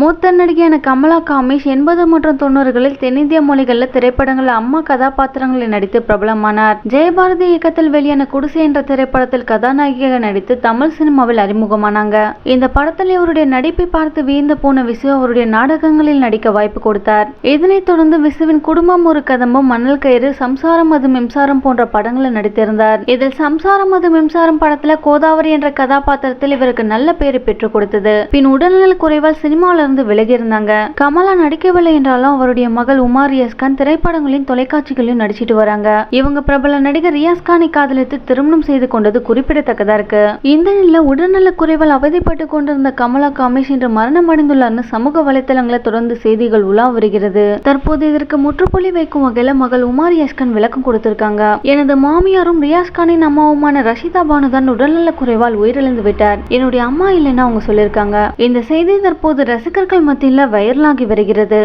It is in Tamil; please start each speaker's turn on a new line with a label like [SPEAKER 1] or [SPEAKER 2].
[SPEAKER 1] மூத்த நடிகையான கமலா காமிஷ் எண்பது மற்றும் தொண்ணூறுகளில் தென்னிந்திய மொழிகளில் திரைப்படங்களில் அம்மா கதாபாத்திரங்களில் நடித்து பிரபலமானார். ஜெயபாரதி இயக்கத்தில் வெளியான குடிசை என்ற திரைப்படத்தில் கதாநாயகியாக நடித்து தமிழ் சினிமாவில் அறிமுகமானாங்க. இந்த படத்தில் இவருடைய நடிப்பை பார்த்து வியந்து போன விசு அவருடைய நாடகங்களில் நடிக்க வாய்ப்பு கொடுத்தார். இதனைத் தொடர்ந்து விசுவின் குடும்பம் ஒரு கதம்பம் மணல் கயிறு சம்சாரம் அது மின்சாரம் போன்ற படங்களில் நடித்திருந்தார். இதில் சம்சாரம் அது மின்சாரம் படத்துல கோதாவரி என்ற கதாபாத்திரத்தில் இவருக்கு நல்ல பேரு பெற்றுக் கொடுத்தது. பின் உடல்நல குறைவால் சினிமாவில் இருந்து விலகி இருந்தாங்க கமலா நடிக்கவில்லை என்றாலும் அவருடைய மகள் உமா ரியாஸ்கான் திரைப்படங்களின் தொலைக்காட்சிகளையும் நடிச்சிட்டு வராங்க. இவங்க பிரபல நடிகர் ரியாஸ்கானை காதலித்து திருமணம் செய்து கொண்டது குறிப்பிடத்தக்கதா இருக்கு. இந்த நிலையில உடல்நல குறைவால் அவதிப்பட்டு கொண்டிருந்த கமலா காமேஷ் இன்று மரணம் அடைந்துள்ளார்னு சமூக வலைத்தளங்களை தொடர்ந்து செய்திகள் உலா வருகிறது. தற்போது இதற்கு முற்றுப்புள்ளி வைக்கும் வகையில மகள் உமா ரியாஸ்கான் விளக்கம் கொடுத்திருக்காங்க. எனது மாமியாரும் ரியாஸ்கானின் அம்மாவுமான ரஷிதா பானுதான் உடல்நல குறைவால் உயிரிழந்து விட்டார். என்னுடைய அம்மா இல்லைன்னு அவங்க சொல்லியிருக்காங்க. இந்த செய்தி தற்போது ரசிகர்கள் மத்தியில் வைரலாகி வருகிறது.